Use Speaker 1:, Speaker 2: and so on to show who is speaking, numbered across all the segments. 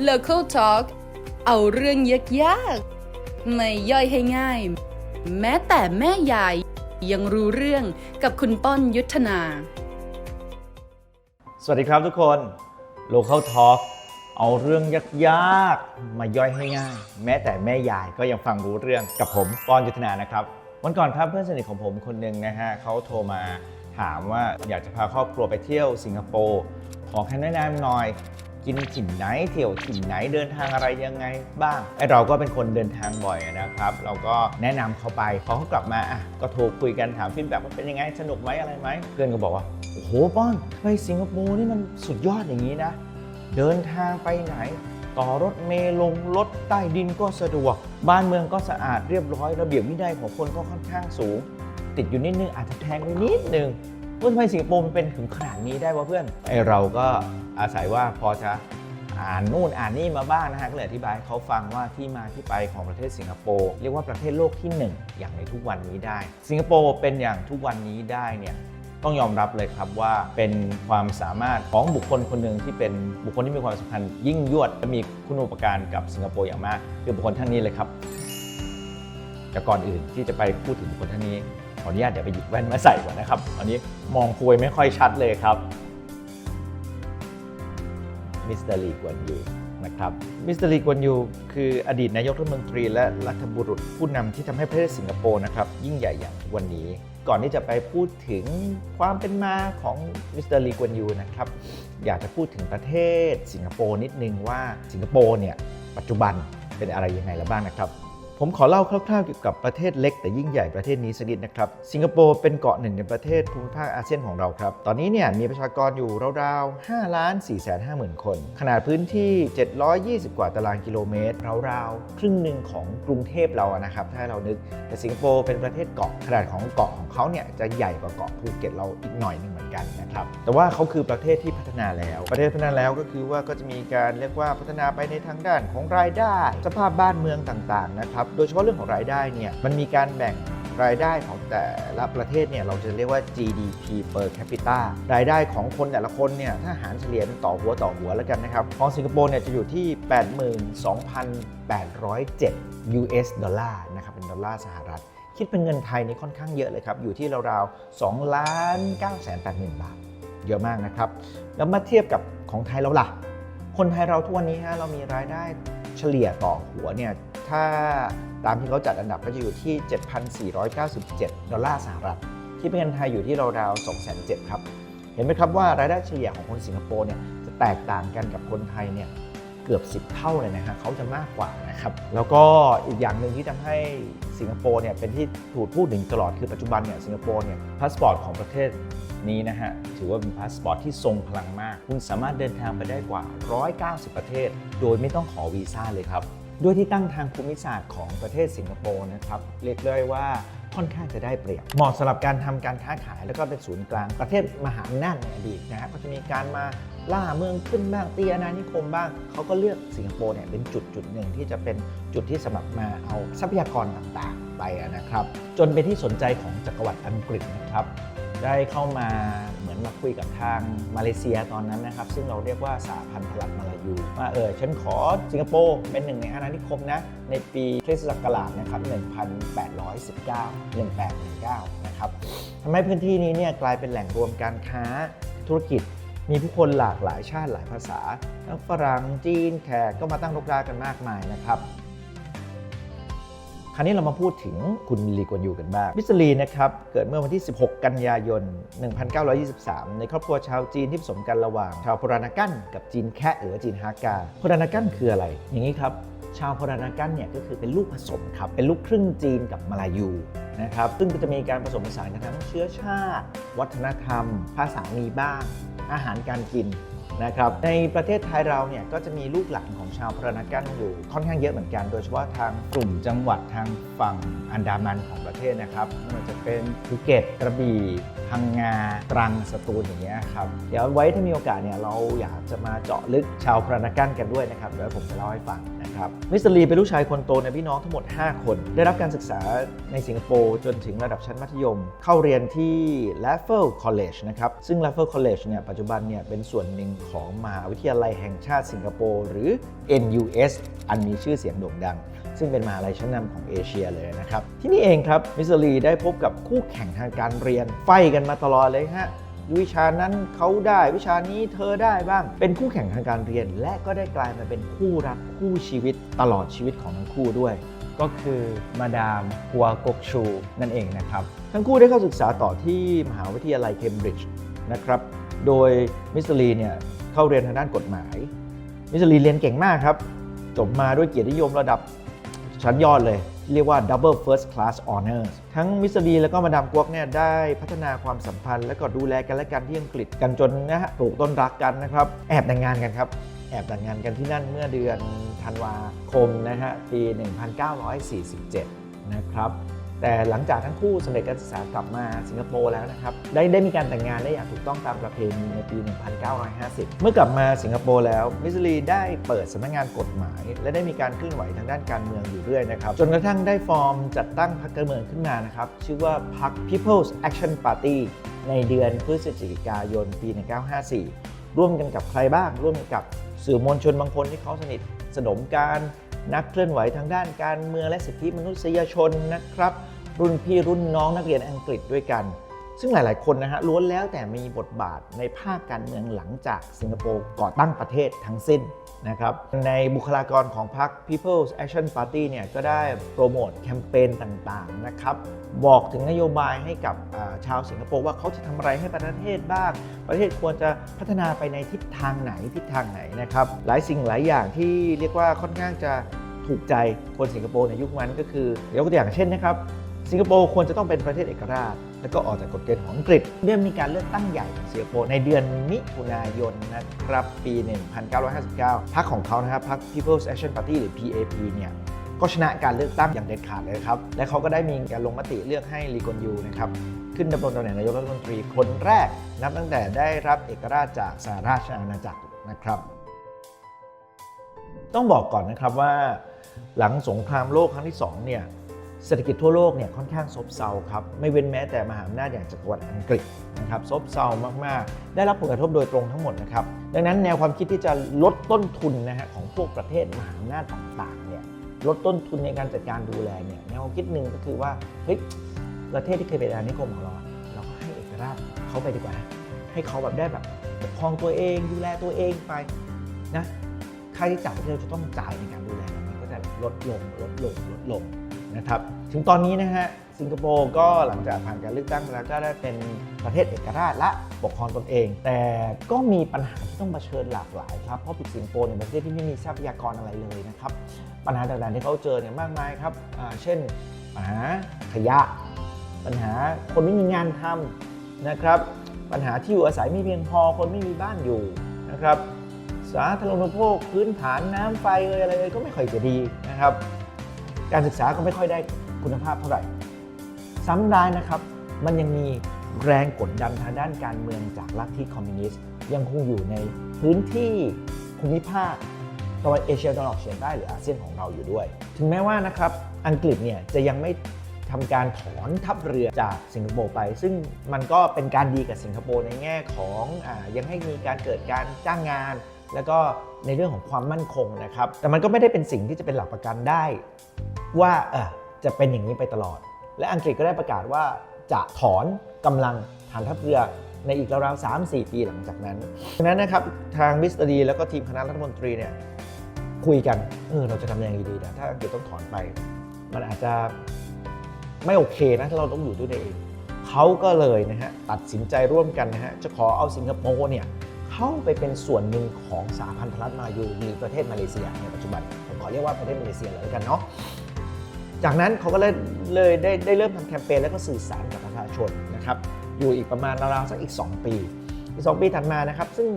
Speaker 1: Local Talk เอาเรื่องยากๆ ไม่ย่อยให้ง่าย แม้แต่แม่ยายยังรู้เรื่องกับคุณป้อนยุทธนา
Speaker 2: สวัสดีครับทุกคน Local Talk เอาเรื่องยากๆ มาย่อยให้ง่าย แม้แต่แม่ยายก็ยังฟังรู้เรื่องกับผมปอนยุทธนานะครับวันก่อนครับเพื่อนสนิทของผมคนหนึ่งนะฮะเขาโทรมาถามว่าอยากจะพาครอบครัวไปเที่ยวสิงคโปร์ขอแค่แนะนำหน่อย กินถิ่นไหนเที่ยวถิ่นไหนเดินทางอะไรยังไงบ้างไอเราก็เป็นคนเดินทางบ่อยนะครับ เราก็แนะนำเขาไปพอเขากลับมาอะก็โทรคุยกันถามฟีดแบ็กว่าเป็นยังไงสนุกไหมอะไรไหมเพื่อนก็บอกว่าโอ้โหป้อนไปสิงคโปร์นี่มันสุดยอดอย่างนี้นะ เดินทางไปไหน ต่อรถเมล์ลงรถใต้ดินก็สะดวก บ้านเมืองก็สะอาดเรียบร้อย ระเบียบวินัยของคนก็ค่อนข้างสูง ติดอยู่นิดนึงอาจจะแพงไปนิดนึง ว่าทำไมสิงคโปร์มันเป็นถึงขนาดนี้ได้วะเพื่อนไอเราก็อาศัยว่าพอจะอ่านนู่นอ่านนี่มาบ้างนะฮะก็เลยอธิบายเขาฟังว่าที่มาที่ไปของประเทศสิงคโปร์เรียกว่าประเทศโลกที่หนึ่งอย่างในทุกวันนี้ได้ สิงคโปร์เป็นอย่างทุกวันนี้ได้เนี่ยต้องยอมรับเลยครับว่าเป็นความสามารถของบุคคลคนหนึ่งที่เป็นบุคคลที่มีความสำคัญยิ่งยวดและมีคุณูปการกับสิงคโปร์อย่างมาก คือบุคคลท่านนี้เลยครับแต่ก่อนอื่นที่จะไปพูดถึงบุคคลท่านนี้ ขออนุญาตเดี๋ยวไปหยิบแว่นมาใส่ก่อนนะครับอันนี้มองคุยไม่ค่อยชัดเลยครับมิสเตอร์ลีกวนยูนะครับมิสเตอร์ลีกวนยูคืออดีตนายกรัฐมนตรีและรัฐบุรุษผู้นำที่ทำให้ประเทศสิงคโปร์นะครับยิ่งใหญ่อย่างวันนี้ ก่อนที่จะไปพูดถึงความเป็นมาของมิสเตอร์ลีกวนยูนะครับอยากจะพูดถึงประเทศสิงคโปร์นิดนึงว่าสิงคโปร์เนี่ยปัจจุบันเป็นอะไรยังไงแล้วบ้างนะครับ ผมขอเล่าคร่าวๆเกี่ยวกับประเทศเล็กแต่ยิ่งใหญ่ประเทศนี้สักนิดนะครับ สิงคโปร์เป็นเกาะหนึ่งในประเทศภูมิภาคอาเซียนของเราครับ ตอนนี้เนี่ยมีประชากรอยู่ราวๆ5ล้าน4 5หมื่นคน ขนาดพื้นที่ 720 กว่าตารางกิโลเมตร ราวๆ ครึ่งหนึ่งของกรุงเทพเราอะนะครับ ถ้าเรานึกแต่สิงคโปร์เป็นประเทศเกาะขนาดของเกาะของเขาเนี่ยจะใหญ่กว่าเกาะภูเก็ตเราอีกหน่อยนึง กันนะครับ แต่ว่าเขาคือประเทศที่พัฒนาแล้ว ประเทศพัฒนาแล้วก็คือว่าก็จะมีการเรียกว่าพัฒนาไปในทางด้านของรายได้ สภาพบ้านเมืองต่างๆนะครับ โดยเฉพาะเรื่องของรายได้เนี่ยมันมีการแบ่งรายได้ของแต่ละประเทศเนี่ยเราจะเรียกว่า GDP per capita รายได้ของคนแต่ละคนเนี่ยถ้าหารเฉลี่ยต่อหัวต่อหัวแล้วกันนะครับ ของสิงคโปร์เนี่ยจะอยู่ที่ 82,807 US ดอลลาร์นะครับเป็นดอลลาร์สหรัฐ คิดเป็นเงินไทยนี่ค่อนข้างเยอะเลยครับ อยู่ที่ราวๆ2ล้าน9แสน8หมื่นบาท เยอะมากนะครับ แล้วมาเทียบกับของไทยเราล่ะ คนไทยเราทุกวันนี้ฮะเรามีรายได้เฉลี่ยต่อหัวเนี่ยถ้าตามที่เขาจัดอันดับก็จะอยู่ที่ 7,497 ดอลลาร์สหรัฐ ที่เป็นเงินไทยอยู่ที่ราวๆ207,000ครับ เห็นไหมครับว่ารายได้เฉลี่ยของคนสิงคโปร์เนี่ยจะแตกต่างกันกับคนไทยเนี่ย เกือบ 10 เท่าเลยนะฮะเขาจะมากกว่านะครับแล้วก็อีกอย่างหนึ่งที่ทำให้สิงคโปร์เนี่ยเป็นที่ถูกพูดถึงตลอดคือปัจจุบันเนี่ยสิงคโปร์เนี่ยพาสปอร์ตของประเทศนี้นะฮะถือว่าเป็นพาสปอร์ตที่ทรงพลังมาก คุณสามารถเดินทางไปได้กว่า 190 ประเทศ โดยไม่ต้องขอวีซ่าเลยครับด้วยที่ตั้งทางภูมิศาสตร์ของประเทศสิงคโปร์นะครับเรียกได้ว่าค่อนข้างจะได้เปรียบเหมาะสำหรับการทำการค้าขายแล้วก็เป็นศูนย์กลางประเทศมหาอำนาจในอดีตนะฮะก็จะมีการมา ล่าเมืองขึ้นบ้างตีอาณานิคมบ้างเขาก็เลือกสิงคโปร์เนี่ยเป็นจุดจุดหนึ่งที่จะเป็นจุดที่สำหรับมาเอาทรัพยากรต่างๆไปนะครับ จนเป็นที่สนใจของจักรวรรดิอังกฤษนะครับ ได้เข้ามาเหมือนมาคุยกับทางมาเลเซียตอนนั้นนะครับ ซึ่งเราเรียกว่าสาพันธรัฐมาลายูว่าเออฉันขอสิงคโปร์เป็นหนึ่งในอาณานิคมนะในปีคริสตศักราชนะครับ 1819 1819 นะครับทำให้พื้นที่นี้เนี่ยกลายเป็นแหล่งรวมการค้าธุรกิจ มีผู้คนหลากหลายชาติหลายภาษาทั้งฝรั่งจีนแขกก็มาตั้งรกรากกันมากมายนะครับ คราวนี้เรามาพูดถึงคุณลีกวนยูกันบ้างมิสลีนะครับ เกิดเมื่อวันที่ 16 กันยายน 1923 ในครอบครัวชาวจีนที่ผสมกันระหว่างชาวพรานากันกับจีนแคะหรือจีนฮากาพรานากันคืออะไร อย่างนี้ครับชาวพรานากันเนี่ยก็คือเป็นลูกผสมครับ เป็นลูกครึ่งจีนกับมาลายูนะครับ ซึ่งก็จะมีการผสมผสานกันทั้งเชื้อชาติ วัฒนธรรม ภาษามีบ้าง อาหารการกินนะครับในประเทศไทยเราเนี่ยก็จะมีลูกหลานของชาวพรณกันอยู่ค่อนข้างเยอะเหมือนกัน โดยเฉพาะทางกลุ่มจังหวัดทางฝั่งอันดามันของประเทศนะครับไม่ว่าจะเป็นภูเก็ตกระบี่พังงาตรังสตูลอย่างเงี้ยครับเดี๋ยวไว้ถ้ามีโอกาสเนี่ยเราอยากจะมาเจาะลึกชาวพรณกันกันด้วยนะครับเดี๋ยวผมจะเล่าให้ฟังนะ ครับมิสเตอร์ลีเป็นลูกชายคนโตในพี่น้องทั้งหมด 5 คน ได้รับการศึกษาในสิงคโปร์จนถึงระดับชั้นมัธยม เข้าเรียนที่ Raffles College นะครับ ซึ่ง Raffles College เนี่ยปัจจุบันเนี่ยเป็นส่วนหนึ่งของมหาวิทยาลัยแห่งชาติสิงคโปร์หรือ NUS อันมีชื่อเสียงโด่งดัง ซึ่งเป็นมหาลัยชั้นนำของเอเชียเลยนะครับ ที่นี่เองครับมิสเตอร์ลีได้พบกับคู่แข่งทางการเรียนไฟกันมาตลอดเลยฮะ วิชานั้นเขาได้วิชานี้เธอได้บ้าง เป็นคู่แข่งทางการเรียน และก็ได้กลายมาเป็นคู่รักคู่ชีวิตตลอดชีวิตของทั้งคู่ด้วย
Speaker 3: ก็คือมาดามฮัวกกชูนั่นเองนะครับ
Speaker 2: ทั้งคู่ได้เข้าศึกษาต่อที่มหาวิทยาลัยเคมบริดจ์นะครับ โดยมิสเตอร์ลีเนี่ยเข้าเรียนทางด้านกฎหมาย มิสเตอร์ลีเรียนเก่งมากครับ จบมาด้วยเกียรตินิยมระดับ ชั้นยอดเลยที่เรียกว่า Double First Class Honors ทั้งมิสซีแล้วก็มาดามกวกเนี่ยได้พัฒนาความสัมพันธ์ และก็ดูแลกันและกันที่อังกฤษกันจนนะฮะถูกต้นรักกันนะครับ แอบแต่งงานกันครับ แอบแต่งงานกันที่นั่นเมื่อเดือนธันวาคมนะฮะปี 1947 นะครับ แต่หลังจากทั้งคู่สำเร็จการศึกษากลับมาสิงคโปร์แล้วนะครับได้ได้มีการแต่งงานได้อย่างถูกต้องตามประเพณีในปี 1950 เมื่อกลับมาสิงคโปร์แล้วมิสลีได้เปิดสำนักงานกฎหมาย และได้มีการเคลื่อนไหวทางด้านการเมืองอยู่เรื่อยนะครับจนกระทั่งได้ฟอร์มจัดตั้งพรรคการเมืองขึ้นมานะครับชื่อว่าพรรค People's Action Party ในเดือนพฤศจิกายนปี 1954 ร่วมกันกับใครบ้าง ร่วมกันกับสื่อมวลชนบางคนที่เขาสนิทสนมการนักเคลื่อนไหวทางด้านการเมืองและสิทธิมนุษยชนนะครับ รุ่นพี่รุ่นน้องนักเรียนอังกฤษด้วยกัน ซึ่งหลาย ๆ คนนะฮะล้วนแล้วแต่มีบทบาทในภาคการเมืองหลังจากสิงคโปร์ก่อตั้งประเทศทั้งสิ้นนะครับในบุคลากรของพรรค People's Action Party เนี่ยก็ได้โปรโมทแคมเปญต่าง ๆ นะครับ บอกถึงนโยบายให้กับชาวสิงคโปร์ว่าเขาจะทำอะไรให้ประเทศบ้าง ประเทศควรจะพัฒนาไปในทิศทางไหนทิศทางไหนนะครับ หลายสิ่งหลายอย่างที่เรียกว่าค่อนข้างจะถูกใจคนสิงคโปร์ในยุคนั้นก็คือยกตัวอย่างเช่นนะครับ สิงคโปร์ควรจะต้องเป็นประเทศเอกราช แล้วก็ออกจากกฎเกณฑ์ของอังกฤษเรื่องมีการเลือกตั้งใหญ่ของสิงคโปร์ในเดือนมิถุนายนนะครับปี 1959พรรคของเขานะครับพรรค People's Action Party หรือ PAP เนี่ยก็ชนะการเลือกตั้งอย่างเด็ดขาดเลยครับ และเขาก็ได้มีการลงมติเลือกให้ลีกอนยูนะครับขึ้นดำรงตำแหน่งนายกรัฐมนตรีคนแรก นับตั้งแต่ได้รับเอกราชจากสหราชอาณาจักรนะครับ ต้องบอกก่อนนะครับว่า หลังสงครามโลกครั้งที่2เนี่ย เศรษฐกิจทั่วโลกเนี่ยค่อนข้างซบเซาครับไม่เว้นแม้แต่มหาอำนาจอย่างจักรวรรดิอังกฤษนะครับซบเซามากๆ ได้รับผลกระทบโดยตรงทั้งหมดนะครับดังนั้นแนวความคิดที่จะลดต้นทุนนะฮะของพวกประเทศมหาอำนาจต่างๆเนี่ยลดต้นทุนในการจัดการดูแลเนี่ยแนวความคิดหนึ่งก็คือว่าเฮ้ยประเทศที่เคยเป็นอาณานิคมของเราเราก็ให้เอกราชเขาไปดีกว่านะให้เขาแบบได้แบบปกครองตัวเองดูแลตัวเองไปนะค่าใช้จ่ายที่เราจะต้องจ่ายในการดูแลมันก็จะลดลงลดลงลดลง นะครับถึงตอนนี้นะฮะสิงคโปร์ก็หลังจากผ่านการเลือกตั้งแล้วก็ได้เป็นประเทศเอกราชและปกครองตนเอง แต่ก็มีปัญหาที่ต้องเผชิญหลากหลายครับ เพราะปิดสิงคโปร์เนี่ยเป็นประเทศที่ไม่มีทรัพยากรอะไรเลยนะครับ ปัญหาต่างๆที่เขาเจอเนี่ยมากมายครับเช่นปัญหาขยะ ปัญหาคนไม่มีงานทำนะครับ ปัญหาที่อยู่อาศัยไม่เพียงพอคนไม่มีบ้านอยู่นะครับสาธารณูปโภคพื้นฐานน้ำไฟเอยอะไรเอยก็ไม่ค่อยจะดีนะครับ การศึกษาก็ไม่ค่อยได้คุณภาพเท่าไหร่ ซ้ำร้ายนะครับ มันยังมีแรงกดดันทางด้านการเมืองจากลัทธิคอมมิวนิสต์ยังคงอยู่ในพื้นที่ภูมิภาคตะวันเอเชียตะวันออกเฉียงใต้หรืออาเซียนของเราอยู่ด้วย ถึงแม้ว่านะครับอังกฤษเนี่ยจะยังไม่ทำการถอนทัพเรือจากสิงคโปร์ไป ซึ่งมันก็เป็นการดีกับสิงคโปร์ในแง่ของอยังให้มีการเกิดการจ้างงาน แล้วก็ในเรื่องของความมั่นคงนะครับ แต่มันก็ไม่ได้เป็นสิ่งที่จะเป็นหลักประกันได้ ว่าเออจะเป็นอย่างนี้ไปตลอด และอังกฤษก็ได้ประกาศว่าจะถอนกำลังฐานทัพเรือในอีกราวๆ3 4ปีหลังจากนั้นดังนั้นนะครับทางมิสเตอร์ดีแล้วก็ทีมคณะรัฐมนตรีเนี่ยคุยกันเออเราจะทำยังไงดีนะถ้าอังกฤษต้องถอนไป มันอาจจะไม่โอเคนะถ้าเราต้องอยู่ด้วยตัวเองเขาก็เลยนะฮะตัดสินใจร่วมกันนะฮะจะขอเอาสิงคโปร์เนี่ยเข้าไปเป็นส่วนหนึ่งของสหพันธรัฐมายูหรือประเทศมาเลเซียในปัจจุบันผมขอเรียกว่าประเทศมาเลเซียเลยกันเนาะ จากนั้นเขาก็เลยเลยได้ได้เริ่มทำแคมเปญแล้วก็สื่อสารกับประชาชนนะครับอยู่อีกประมาณราวๆสักอีก 2 ปี อีก 2 ปีถัดมานะครับ ซึ่ง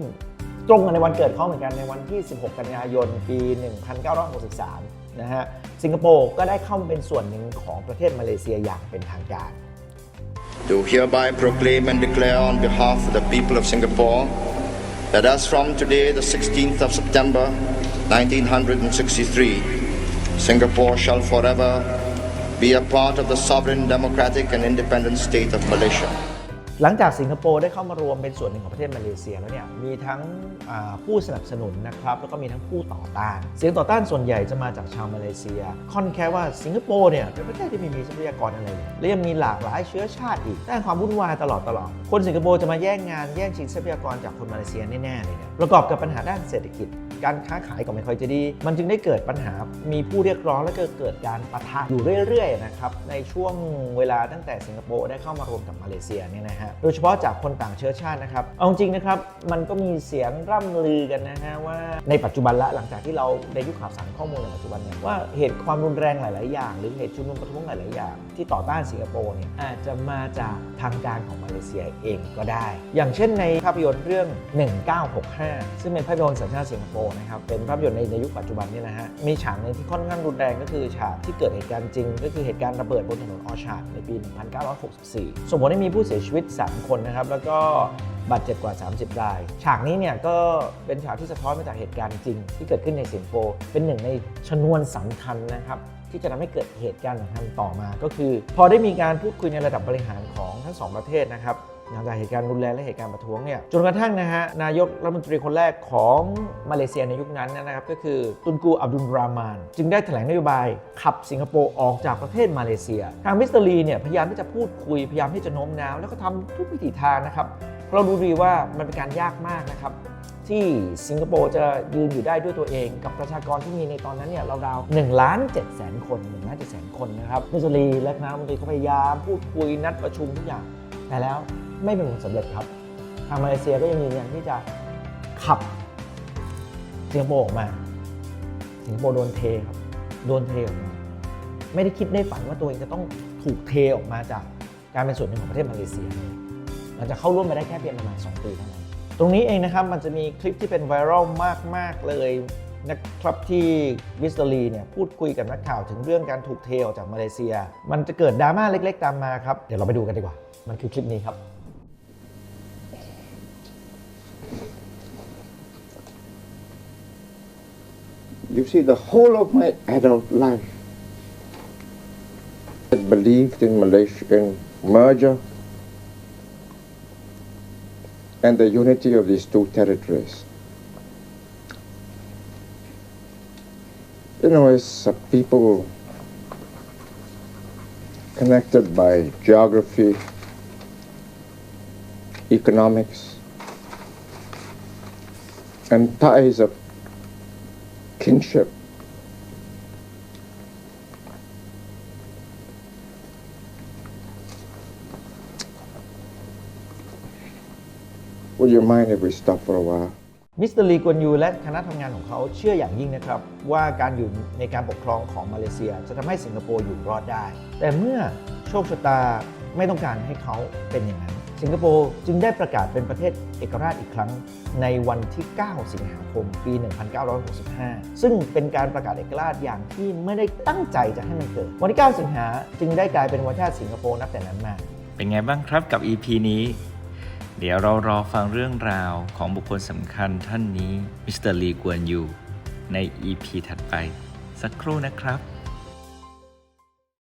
Speaker 2: ตรงกับในวันเกิดเขาเหมือนกันในวันที่ 16 กันยายน ปี 1963 นะฮะสิงคโปร์ก็ได้เข้ามาเป็นส่วนหนึ่งของประเทศมาเลเซียอย่างเป็นทางการ
Speaker 4: do hereby proclaim and declare on behalf of the people of Singapore that as from today, the 16th of September 1963, Singapore shall forever be a part of the sovereign, democratic, and independent state of Malaysia.
Speaker 2: หลังจากสิงคโปร์ได้เข้ามารวมเป็นส่วนหนึ่งของประเทศมาเลเซียแล้วเนี่ยมีทั้งผู้สนับสนุนนะครับแล้วก็มีทั้งผู้ต่อต้าน เสียงต่อต้านส่วนใหญ่จะมาจากชาวมาเลเซีย ค่อนแค่ว่าสิงคโปร์เนี่ยเป็นประเทศที่ไม่มีทรัพยากรอะไรเลยและยังมีหลากหลายเชื้อชาติอีกสร้างความวุ่นวายตลอดตลอดคนสิงคโปร์จะมาแย่งงานแย่งชิงทรัพยากรจากคนมาเลเซียแน่ๆเลยเนี่ยประกอบกับปัญหาด้านเศรษฐกิจ การค้าขายก็ไม่ค่อยจะดี มันจึงได้เกิดปัญหา มีผู้เรียกร้องและก็เกิดการปะทะอยู่เรื่อยๆนะครับ ในช่วงเวลาตั้งแต่สิงคโปร์ได้เข้ามารวมกับมาเลเซียเนี่ยนะฮะ โดยเฉพาะจากคนต่างเชื้อชาตินะครับ เอาจริงนะครับ มันก็มีเสียงร่ำลือกันนะฮะว่าในปัจจุบันละหลังจากที่เราในยุคข่าวสารข้อมูลในปัจจุบันเนี่ยว่าเหตุความรุนแรงหลาย ๆ อย่าง หรือเหตุชุมนุมประท้วงหลาย ๆ อย่าง ที่ต่อต้านสิงคโปร์เนี่ยอาจจะมาจากทางการของมาเลเซียเองก็ได้ อย่างเช่นในภาพยนตร์เรื่อง 1965 ซึ่งเป็นภาพยนตร์สัญชาติสิงคโปร์นะครับเป็นภาพยนตร์ในในยุคปัจจุบันเนี่ยนะฮะมีฉากหนึ่งที่ค่อนข้างรุนแรงก็คือฉากที่เกิดเหตุการณ์จริง ก็คือเหตุการณ์ระเบิดบนถนนออชาร์ดในปี 1964 ส่งผลให้มีผู้เสียชีวิต 3 คนนะครับแล้วก็ บาดเจ็บกว่า 30 ราย ฉากนี้เนี่ยก็เป็นฉากที่สะท้อนมาจากเหตุการณ์จริง ที่เกิดขึ้นในสิงคโปร์เป็นหนึ่งในชนวนสำคัญนะครับ ที่จะทำให้เกิดเหตุการณ์สำคัญต่อมา ก็คือ พอได้มีการพูดคุยในระดับบริหารของทั้งสองประเทศนะครับหลังจากเหตุการณ์รุนแรงและเหตุการณ์ประท้วงเนี่ยจนกระทั่งนะฮะนายกรัฐมนตรีคนแรกของมาเลเซียในยุคนั้นนะครับก็คือตุนกูอับดุลรามาน จึงได้แถลงนโยบายขับสิงคโปร์ออกจากประเทศมาเลเซีย ทางมิสเตอร์ลีเนี่ยพยายามที่จะพูดคุยพยายามที่จะโน้มน้าวแล้วก็ทำทุกวิถีทางนะครับ เพราะราดูดีว่ามันเป็นการยากมากนะครับ ที่สิงคโปร์จะยืนอยู่ได้ด้วยตัวเองกับประชากรที่มีในตอนนั้นเนี่ยราวๆ1ล้าน7แสนคน1ล้าน7แสนคนนะครับมิสซอรีและคณะรัฐมนตรีก็พยายามพูดคุยนัดประชุมทุกอย่าง แต่แล้วไม่เป็นผลสำเร็จครับ ทางมาเลเซียก็ยังยืนยันที่จะขับสิงคโปร์ออกมาสิงคโปร์โดนเทครับโดนเทออกมาไม่ได้คิดได้ฝันว่าตัวเองจะต้องถูกเทออกมาจากการเป็นส่วนหนึ่งของประเทศมาเลเซียเลย หลังจากเข้าร่วมไปได้แค่เพียงประมาณ 2 ปีเท่านั้น ตรงนี้เองนะครับมันจะมีคลิปที่เป็นไวรัลมาก ๆ เลยนะครับที่วิสเตอรีเนี่ยพูดคุยกับนักข่าวถึงเรื่องการถูกเทออกจากมาเลเซีย มันจะเกิดดราม่าเล็ก ๆ ตามมาครับ เดี๋ยวเราไปดูกันดีกว่า มันคือคลิปนี้ครับ
Speaker 5: You see, the whole of my adult life, I believed in Malaysian merger and the unity of these two territories. You know, as a people connected by geography, economics, and ties of kinship. Would you mind if we stop for a while?
Speaker 2: มิสเตอร์ลีกวนยูและคณะทำงานของเขาเชื่ออย่างยิ่งนะครับ ว่าการอยู่ในการปกครองของมาเลเซีย จะทำให้สิงคโปร์อยู่รอดได้ แต่เมื่อโชคชะตาไม่ต้องการให้เขาเป็นอย่างนั้น สิงคโปร์จึงได้ประกาศเป็นประเทศเอกราชอีกครั้งในวันที่ 9 สิงหาคม ปี 1965 ซึ่งเป็นการประกาศเอกราชอย่างที่ไม่ได้ตั้งใจจะให้มันเกิด วันที่ 9 สิงหาจึงได้กลายเป็นวันชาติสิงคโปร์นับแต่นั้นมา
Speaker 3: เป็นไงบ้างครับกับ EP นี้ เดี๋ยวเรารอฟังเรื่องราวของบุคคลสำคัญท่านนี้มิสเตอร์ลีกวนยูใน EP ถัดไป สักครู่นะครับ